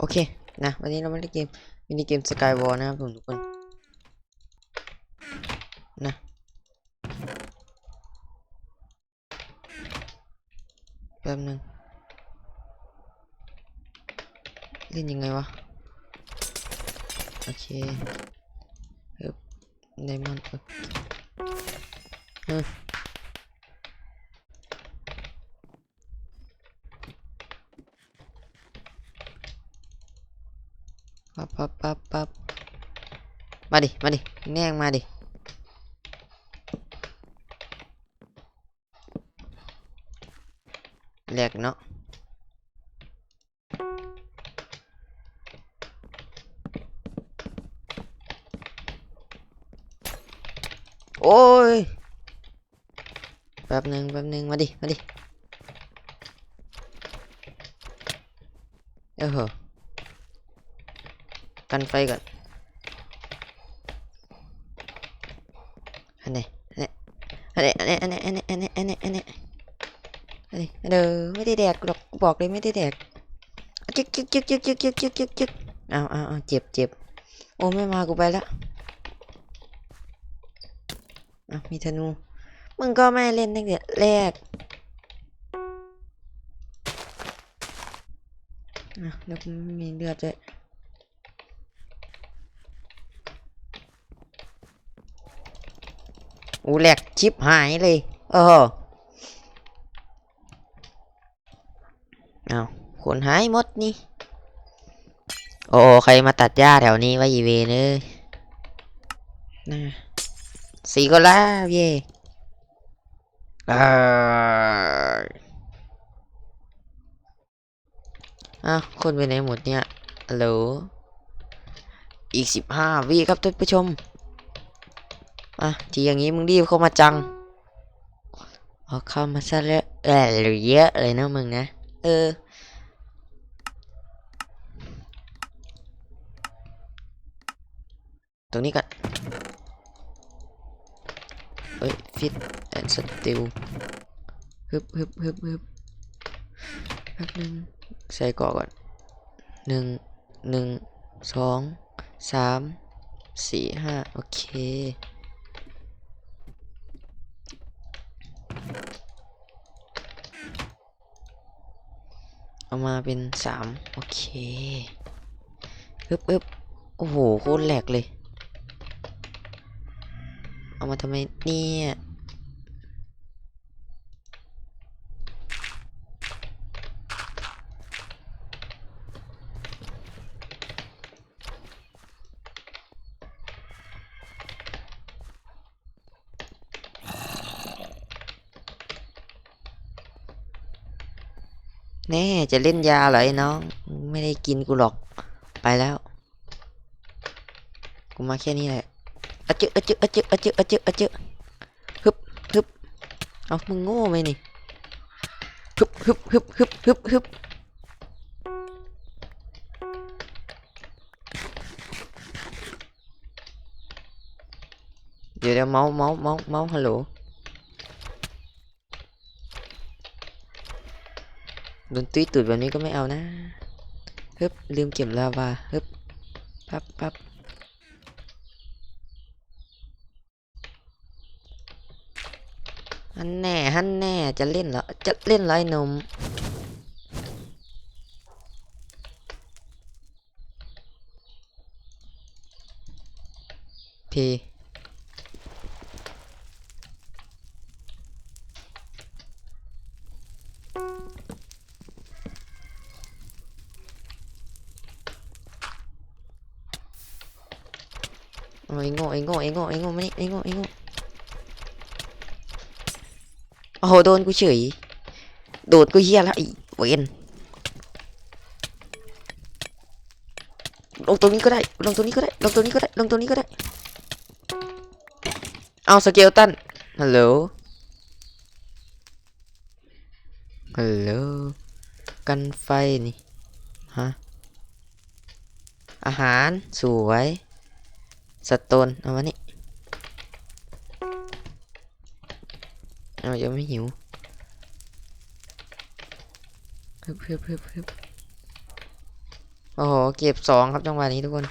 โอเค นะ วันนี้เราไม่ได้เกมมินิเกมสกายวอลนะครับผมทุกคน นะ แป๊บนึง เล่นยังไงวะ โอเคเฮ้ยไดมอนด์เคเออ ปั๊บปั๊บปั๊บปั๊บมาดิ มาดิ แน่งมาดิ แหลกเนาะโอ้ย แป๊บหนึ่งแป๊บหนึ่งมาดิ มาดิ เออ กันไฟก่อนอันไหนอันไหนอันไหนอันไหนอันไหนอันไหนอันไหนอันไหนอันไหนเด้อไม่ได้แดกหรอกกูบอกเลยไม่ได้แดกจึ๊กจึ๊กจึ๊กจึ๊กจึ๊กจึ๊กจึ๊กจึ๊กจึ๊กเอาเอาเอาเจ็บเจ็บโอ้ไม่มากูไปละอะมีธนูมึงก็ไม่เล่นตั้งแต่แรกอะแล้วกูไม่มีเลือดด้วย อูแหลกชิปหายเลยเออเอาคนหายหมดนี่ โอ้ใครมาตัดหญ้าแถวนี้วะอีเวนเอ้ยนะสีก็แล้วเย่เอ้ยอ้าวคนไปไหนหมดเนี่ยฮัลโหลอีกสิบห้าวิครับท่านผู้ชม อะทีอย่างนี้มึงรีบเข้ามาจังเอาเข้ามาซะแล้วเออเยอะเลยนะมึงนะเออตรงนี้ก่อนเฮ้ยฟิตแอนด์สติลฮึบฮึบฮึบฮึบแป๊บนึงใส่เกาะก่อนหนึ่งหนึ่งสองสามสี่ห้าโอเค เอามาเป็นสามโอเคอึบอึบโอ้โห โคตรแหลกเลย เอามาทำไมเนี่ย แน่จะเล่นยาเหรอไอ้น้อง ไม่ได้กินกูหรอกไปแล้ว กูมาแค่นี้แหละอจึอะจึอะจึอะจึอะจึอะจึฮึบฮึบเอามึงโง่ไหมนี่ฮึบฮึบฮึบฮึบฮึบฮึบเดี๋ยวเดี๋ยวเมาส์เมาส์เมาส์เมาส์ฮัลโหล โดนตุ้ยตูดแบบนี้ก็ไม่เอานะฮึบลืมเก็บลาวาฮึบปั๊บปั๊บฮันแน่ฮันแน่จะเล่นเหรอจะเล่นเหรอไอหนมพี ไอ้โง่ไอ้โง่ไอ้โง่ไอ้โง่มานี่ไอ้โง่ไอ้โง่โอ้โหโดนกูเฉยโดดกูเฮียแล้วไอ้เวนลงตรงนี้ก็ได้ลงตรงนี้ก็ได้ลงตรงนี้ก็ได้ลงตรงนี้ก็ได้ เอาสเกลตันฮัลโหลฮัลโหลกันไฟนี่ฮะอาหารสวย สโตนเอามานี่เอายังไม่หิวฮึบฮึบฮึบฮึบโอ้โห เก็บสองครับจังหวะนี้ทุกคน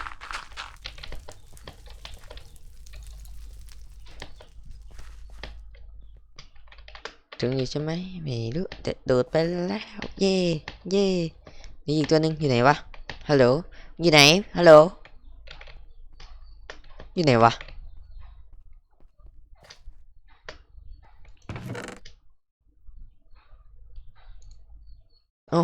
ถึงอยู่ใช่ไหมไม่รู้แต่โดดไปแล้ว เย่เย่มีอีกตัวหนึ่งอยู่ไหนวะ ฮัลโหล อยู่ไหน ฮัลโหล อยู่ไหนวะ โอ้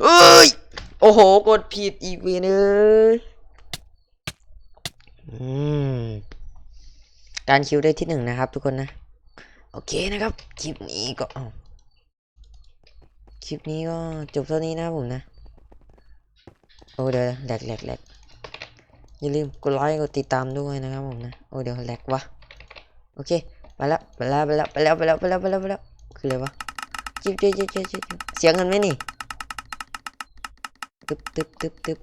เอ้ย โอ้โห กดผิดอีกเวเนยอืมการคิวได้ที่หนึ่งนะครับทุกคนนะ โอเคนะครับ คลิปนี้ก็ คลิปนี้ก็จบเท่านี้นะผมนะ โอ้เดี๋ยวแหลกแหลกแหลกอย่าลืมกดไลค์กดติดตามด้วยนะครับผมนะ โอ้เดี๋ยวแหลกวะโอเคไปแล้วไปแล้วไปแล้วไปแล้วไปแล้วไปแล้วไปแล้วไปแล้วคืออะไรวะจิ๊บจิ๊บจิ๊บจิ๊บจิ๊บเสียงกันไหมนี่ตึ๊บตึ๊บตึ๊บตึ๊บ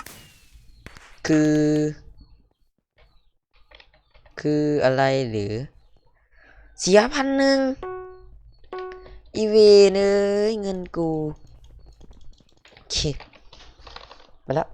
คือ คืออะไรหรือ เสียพันหนึ่ง อีเวนเอ้ยเงินกูโอเคไปแล้ว